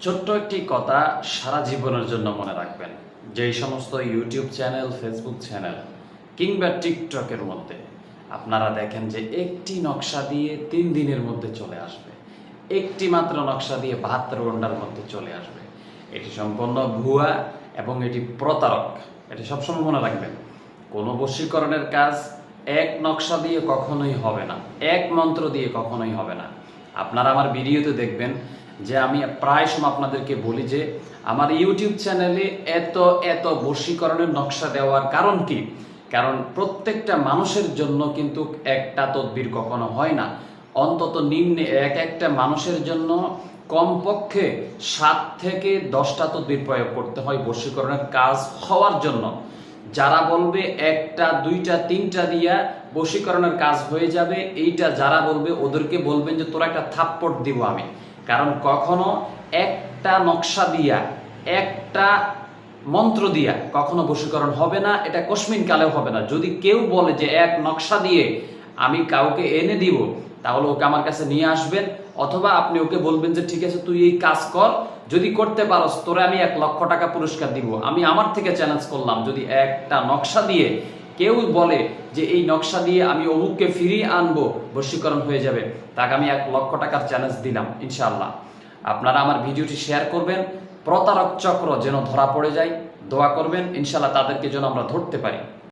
ছোট্ট একটি কথা সারা জীবনের জন্য মনে রাখবেন। যেই সমস্ত ইউটিউব চ্যানেল, ফেসবুক চ্যানেল কিংবা টিকটকের মধ্যে আপনারা দেখেন যে একটি নকশা দিয়ে তিন দিনের মধ্যে চলে আসবে। একটি মাত্র নকশা দিয়ে বাহাত্তর ঘণ্টার মধ্যে চলে আসবে। এটি সম্পূর্ণ ভুয়া এবং এটি প্রতারক। এটি সবসময় মনে রাখবেন। কোনো বশীকরণের কাজ এক নকশা দিয়ে কখনোই হবে না। এক মন্ত্র দিয়ে কখনোই হবে না। আপনারা আমার ভিডিওতে দেখবেন যে আমি প্রায় সময় আপনাদেরকে বলি যে আমার ইউটিউব চ্যানেলে এত এত বশীকরণের নকশা দেওয়ার কারণ কি? কারণ প্রত্যেকটা মানুষের জন্য কিন্তু একটা তদবির কখনো হয় না। অন্তত নিম্নে এক একটা মানুষের জন্য কমপক্ষে সাত থেকে দশটা তদবির প্রয়োগ করতে হয় বশীকরণের কাজ হওয়ার জন্য। যারা বলবে একটা, দুইটা, তিনটা দিয়া বশীকরণের কাজ হয়ে যাবে। এইটা যারা বলবে, ওদেরকে বলবেন যে, তোরা একটা থাপ্পট দিব আমি। কারণ কখনো একটা নকশা দিয়া, একটা মন্ত্র দিয়া কখনো বশীকরণ হবে না, এটা কসমিন কালেও হবে না। যদি কেউ বলে যে, এক নকশা দিয়ে আমি কাউকে এনে দিব, তাহলে ওকে আমার কাছে নিয়ে আসবেন, অথবা আপনি ওকে বলবেন যে, ঠিক আছে, তুই এই কাজ কর। যদি করতে পারস, তোরে আমি এক লক্ষ টাকা পুরস্কার দিব। আমি আমার থেকে চ্যালেঞ্জ করলাম, যদি একটা নকশা দিয়ে কেউ বলে যে এই নকশা দিয়ে আমি অমুককে ফিরিয়ে আনব, বশীকরণ হয়ে যাবে। তাকে আমি এক লক্ষ টাকার চ্যালেঞ্জ দিলাম, ইনশাআল্লাহ। আপনারা আমার ভিডিওটি শেয়ার করবেন, প্রতারক চক্র যেন ধরা পড়ে যায়, দোয়া করবেন, ইনশাআল্লাহ তাদেরকে যেন আমরা ধরতে পারি।